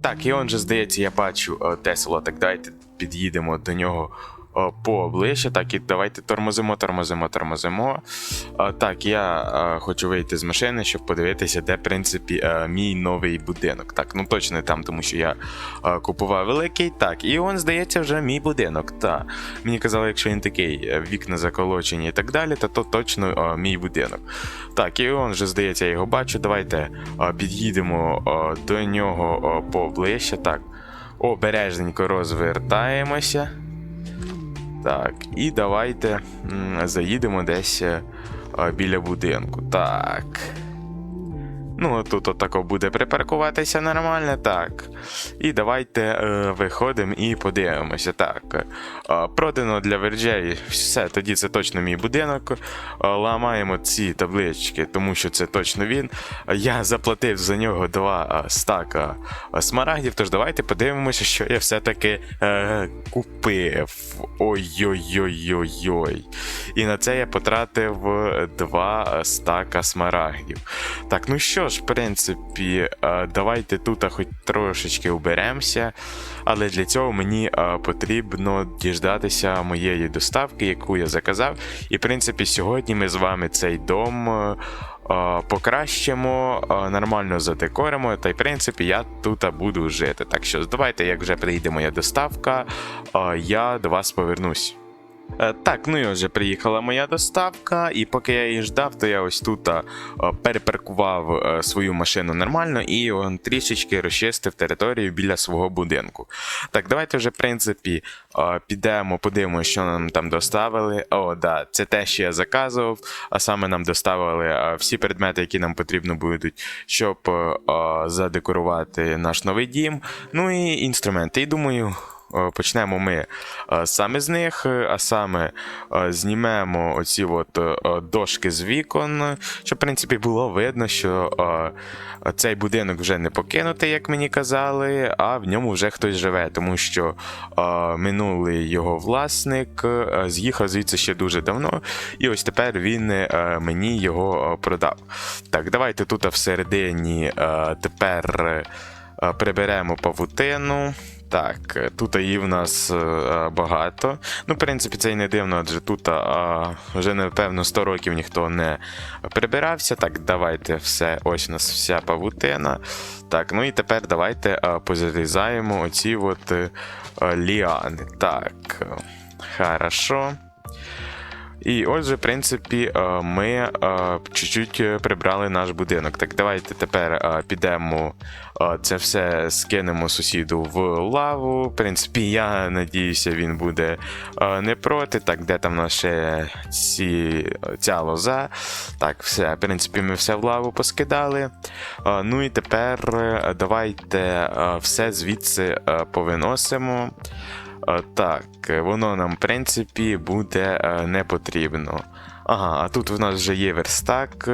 Так, і он же, здається, я бачу е, Тесло, так давайте під'їдемо до нього поближче. Так, і давайте тормозимо, тормозимо, тормозимо. Е, Так, я е, хочу вийти з машини, щоб подивитися, де, в принципі, е, мій новий будинок. Так, ну точно не там, тому що я е, купував великий. Так, і он, здається, вже мій будинок. Та. Мені казали, якщо він такий, е, вікна заколочені і так далі, то то точно е, мій будинок. Так, і он вже, здається, я його бачу. Давайте е, під'їдемо е, до нього е, поближче. Так. Обережненько розвертаємося. Так, і давайте заїдемо десь е, біля будинку. Так. Ну, тут отако буде припаркуватися нормально, так. І давайте е, виходимо і подивимося. Так. Е, продано для верджей. Все, тоді це точно мій будинок. Е, ламаємо ці таблички, тому що це точно він. Я заплатив за нього два е, стака е, смарагдів, тож давайте подивимося, що я все-таки е, купив. Ой-ой-ой-ой-ой. І на це я потратив е, два стака смарагдів. Так, ну що ж, в принципі, е, давайте тут хоч трошечки уберемося. Але для цього мені е, потрібно діждатися моєї доставки, яку я заказав. І, в принципі, сьогодні ми з вами цей дом. е, е, Покращимо, е, нормально задекоримо, та й в принципі я тут буду жити. Так що давайте, як вже прийде моя доставка, е, я до вас повернусь. Е, Так, ну і вже приїхала моя доставка, і поки я її ждав, то я ось тут перепаркував е, свою машину нормально і трішечки розчистив територію біля свого будинку. Так, давайте вже, в принципі, підемо, подивимося, що нам там доставили. О, да, це те, що я заказував, а саме нам доставили е, всі предмети, які нам потрібно будуть, щоб задекорувати наш новий дім. Ну і інструменти. І думаю. Е, Почнемо ми е, саме з них, е, а саме знімемо оці от дошки з вікон, щоб, в принципі, було видно, що цей будинок вже не покинутий, як мені казали, а в ньому вже хтось живе, тому що минулий його власник з'їхав звідси ще дуже давно, і ось тепер він мені його продав. Так, давайте тут всередині тепер приберемо павутину. Так, е, тут її в нас е, багато. Ну, в принципі, це й не дивно, адже тут а, вже, напевно, 100 років ніхто не прибирався. Так, давайте все. Ось у нас вся павутина. Так, ну і тепер давайте а, позарізаємо оці от е, е, ліани. Так, е, хорошо. І отже, в принципі, е, ми е, чуть-чуть е, прибрали наш будинок. Так, давайте тепер підемо це все скинемо сусіду в лаву. В принципі, я надіюся, він буде не проти. Так, де там наша ці, ця лоза. Так, все, в принципі, ми все в лаву поскидали. Ну і тепер давайте все звідси повиносимо. Е, Так, воно нам, в принципі, буде е, не потрібно. Ага, а тут в нас вже є верстак.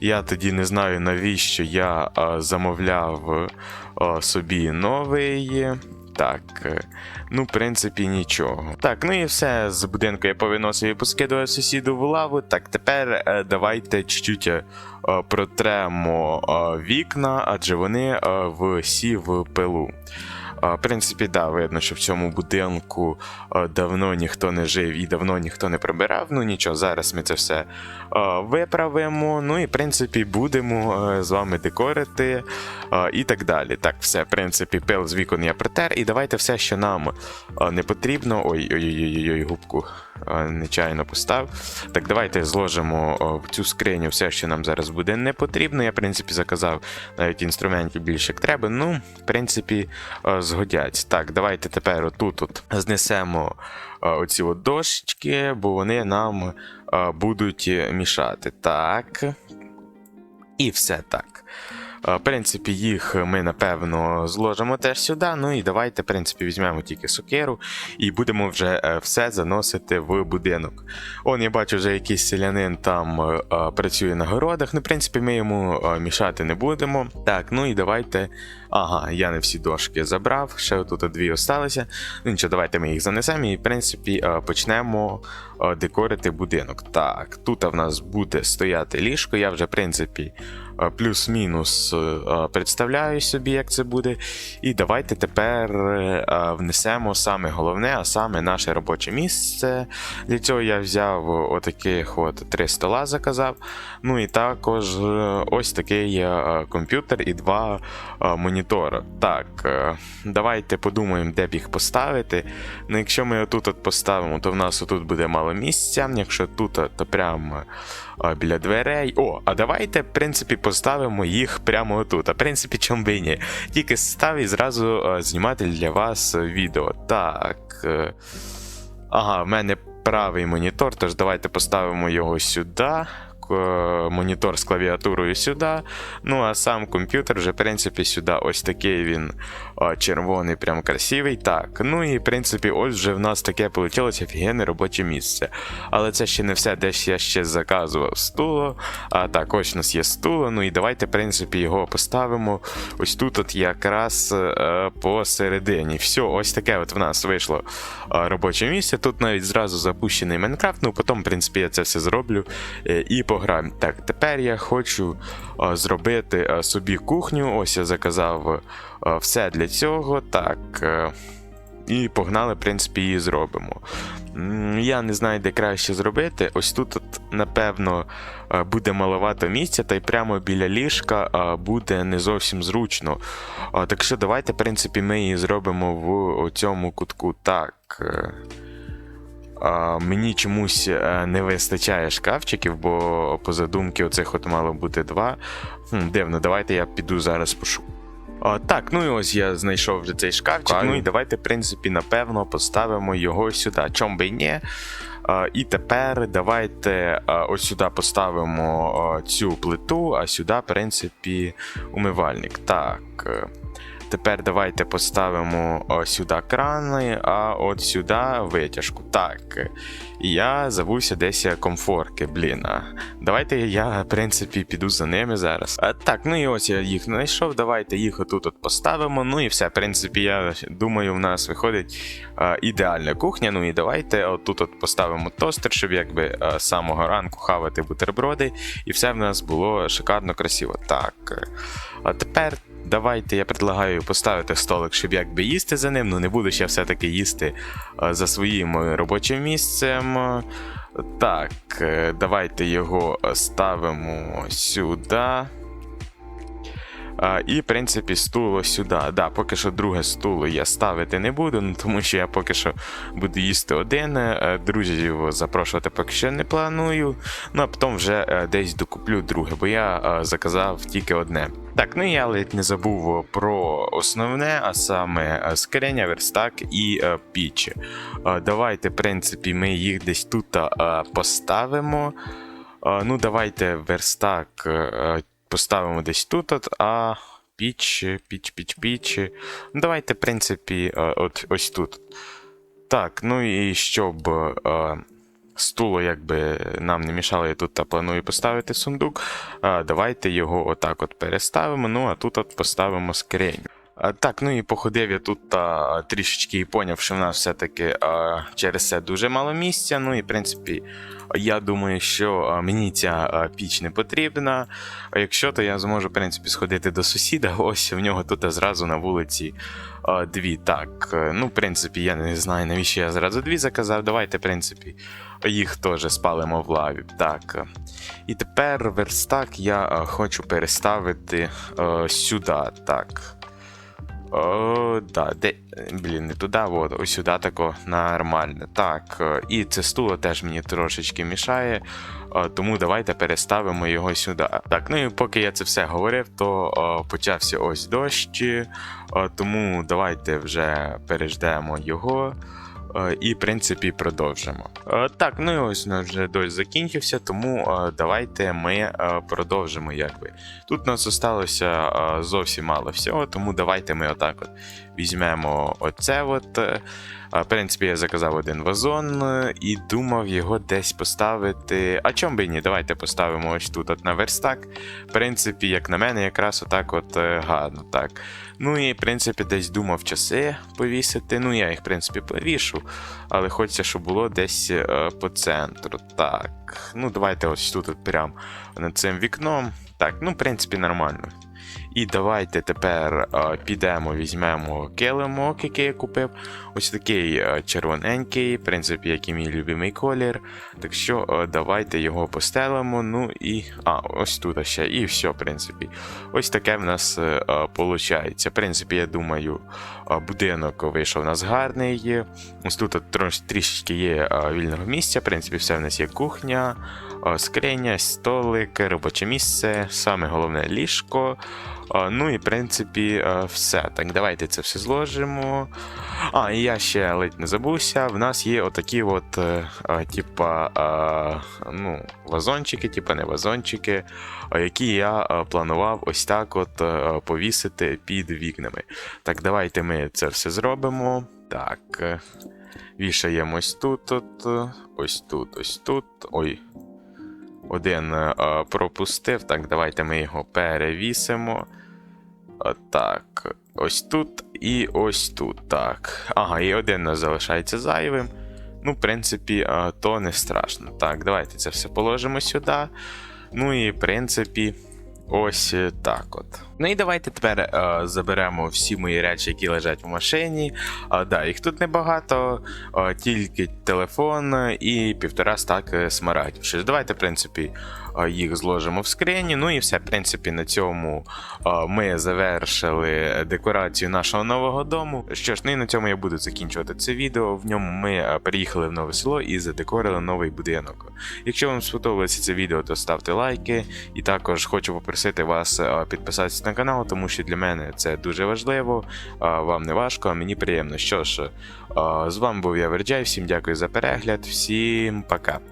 Я тоді не знаю, навіщо я е, замовляв собі новий. Так, ну, в принципі, нічого. Так, ну і все. З будинку я повиносив і поскидував сусіду в лаву. Так, тепер давайте чуть-чуть протремо вікна, адже вони всі в пилу. В принципі, да, видно, що в цьому будинку давно ніхто не жив і давно ніхто не прибирав. Ну нічого, зараз ми це все виправимо. Ну і в принципі будемо з вами декорити і так далі. Так, все, в принципі, пил з вікон я притер. І давайте все, що нам не потрібно. Ой-ой-ой, губку нечайно постав. Так, давайте зложимо в цю скриню все, що нам зараз буде не потрібно. Я, в принципі, заказав навіть інструментів більше як треба. Ну, в принципі, е, згодяться. Так, давайте тепер отут от знесемо е, оці от дошечки, бо вони нам е, будуть мішати. Так. І все так. В принципі, їх ми напевно зложимо теж сюди. Ну і давайте, в принципі, візьмемо тільки сокиру і будемо вже е, все заносити в будинок. Он я бачу, вже якийсь селянин там е, е, працює на городах. Ну, в принципі, ми йому мішати не будемо. Так, ну і давайте. Ага, я не всі дошки забрав, ще тут дві осталися. Ну нічого, давайте ми їх занесемо і, в принципі, почнемо декорити будинок. Так, тут в нас буде стояти ліжко. Я вже, в принципі, плюс-мінус е, представляю собі, як це буде. І давайте тепер е, внесемо саме головне, а саме наше робоче місце. Для цього я взяв отаких от три стола заказав. Ну і також е, ось такий е, комп'ютер і два е, монітори. Так, е, давайте подумаємо, де б їх поставити. Ну, якщо ми отут от поставимо, то в нас отут буде мало місця. Якщо тут, то прямо е, біля дверей. О, а давайте, в принципі, поставимо їх прямо отут. А в принципі, чому би ні. Тільки став і зразу е, знімати для вас відео. Так. е, Ага, в мене правий монітор, тож давайте поставимо його сюди. Монітор з клавіатурою сюди. Ну, а сам комп'ютер вже, в принципі, сюди. Ось такий він а, червоний, прям красивий. Так. Ну і в принципі, ось вже в нас таке вийшло офігенне робоче місце. Але це ще не все, десь я ще заказував стуло. А так, ось у нас є стуло. Ну і давайте, в принципі, його поставимо ось тут, от якраз е, посередині. Все, ось таке от в нас вийшло е, робоче місце. Тут навіть зразу запущений Майнкрафт. Ну, потім, в принципі, я це все зроблю е, і пограємо. Так, тепер я хочу зробити е, собі кухню. Ось я заказав е, все для цього. Так. е, І погнали, в принципі, її зробимо. Я не знаю, де краще зробити. Ось тут, напевно, е, буде маловато місця, та й прямо біля ліжка е, буде не зовсім зручно. Так що давайте, в принципі, ми її зробимо в цьому кутку так. Е, мені чомусь е, не вистачає шкафчиків, бо по задумки оцих от мало бути два. Хм, дивно, давайте я піду зараз пошукаю. А, так, ну і ось я знайшов вже цей шкафчик. Правильно. Ну і давайте, в принципі, напевно, поставимо його сюди. Чом би ні. А, і тепер давайте а, ось сюди поставимо а, цю плиту, а сюди, в принципі, умивальник. Так. Тепер давайте поставимо сюди крани, а от сюди витяжку. Так. я забувся десь комфорки, блін. Давайте я, в принципі, піду за ними зараз. А, так, ну і ось я їх знайшов. Давайте їх отут от поставимо. Ну і все, в принципі, я думаю, в нас виходить а, ідеальна кухня. Ну і давайте отут от поставимо тостер, щоб якби з самого ранку хавати бутерброди, і все в нас було шикарно красиво. Так. А тепер. Давайте я предлагаю поставити столик, щоб якби їсти за ним. Ну не буду ще все-таки їсти е, за своїм е, робочим місцем. Так, е, давайте його ставимо сюди. А, і, в принципі, стул сюди. Да, поки що друге стуло я ставити не буду, ну, тому що я поки що буду їсти один. Е, Друзів запрошувати поки що не планую. Ну а потім вже е, десь докуплю друге, бо я е, заказав тільки одне. Так, ну я ледь не забув про основне, а саме скриня, верстак і піч. Е, Давайте, в принципі, ми їх десь тут поставимо. Ну, давайте верстак поставимо десь тут, а піч, піч, піч, піч. Ну, давайте, в принципі, е, от ось тут. Так, ну і щоб е, стуло якби нам не мішало, я тут та планую поставити сундук. е, Давайте його отак от переставимо. Ну, а тут от поставимо скриню. А, Так, ну і походив я тут та, трішечки і поняв, що в нас все-таки а, через це дуже мало місця. Ну і в принципі, я думаю, що а, мені ця а, піч не потрібна. А якщо, то я зможу, в принципі, сходити до сусіда. Ось в нього тут зразу на вулиці а, дві. Так, е, ну, в принципі, я не знаю, навіщо я зразу дві заказав. Давайте, в принципі, їх теж спалимо в лаві. Так. е. І тепер верстак я а, хочу переставити а, сюди. Так. О, да, де. Блін, не туди, от, ось сюди тако нормально. Так, е, і це стуло теж мені трошечки мішає, е, тому давайте переставимо його сюди. Так, ну і поки я це все говорив, то о, почався ось дощ, е, тому давайте вже переждемо його. Е, І, в принципі, продовжимо. Е, Так, ну і ось у вже дощ закінчився, тому е, давайте ми продовжимо. якби. Тут у нас е, зовсім мало всього, тому давайте ми отак от візьмемо оце. от. В принципі, я заказав один вазон е, і думав його десь поставити. А чом би ні? Давайте поставимо ось тут от на верстак. В принципі, як на мене, якраз отак от е, гарно. так. Ну і в принципі десь думав часи повісити. Ну, я їх, в принципі, повішу, але хочеться, щоб було десь е, по центру. Так. Ну, давайте ось тут от прям над цим вікном. Так, ну, в принципі, нормально. І давайте тепер е, підемо, візьмемо килимок, який я купив. Ось такий е, червоненький, в принципі, як і мій любимий колір. Так що е, давайте його постелимо. Ну і. А, ось тут ще. І все, в принципі. Ось таке в нас виходить. В принципі, я думаю, будинок вийшов у нас гарний. Ось тут трішечки є вільного місця. В принципі, все в нас є кухня, скриня, столик, робоче місце, саме головне ліжко. Е, Ну і в принципі е, все. Так, давайте це все зложимо. А, і я ще ледь не забувся. В нас є отакі от, е, е, типа, е, ну, вазончики, типа не вазончики, е, які я е, планував ось так от е, повісити під вікнами. Так, давайте ми це все зробимо. Так. е, Вішаємо ось тут, от, е, ось тут, ось тут. Ой. Один е, е, пропустив. Так, давайте ми його перевісимо. Е, Так, ось тут і ось тут. Так. Ага, і один нас залишається зайвим. Ну, в принципі, то не страшно. Так, давайте це все положимо сюди. Ну і в принципі, ось е, так от. Ну і давайте тепер е, заберемо всі мої речі, які лежать в машині. А, да, їх тут небагато, а, тільки телефон і півтора стаки смарагдів. Давайте, в принципі, їх зложимо в скрині. Ну і все, в принципі, на цьому ми завершили декорацію нашого нового дому. Що ж, ну і на цьому я буду закінчувати це відео. В ньому ми а, приїхали в нове село і задекорили новий будинок. Якщо вам сподобалося це відео, то ставте лайки. І також хочу попросити вас підписатися на канал, тому що для мене це дуже важливо. Вам не важко, а мені приємно. Що ж, з вами був я Верджай, всім дякую за перегляд, всім пока.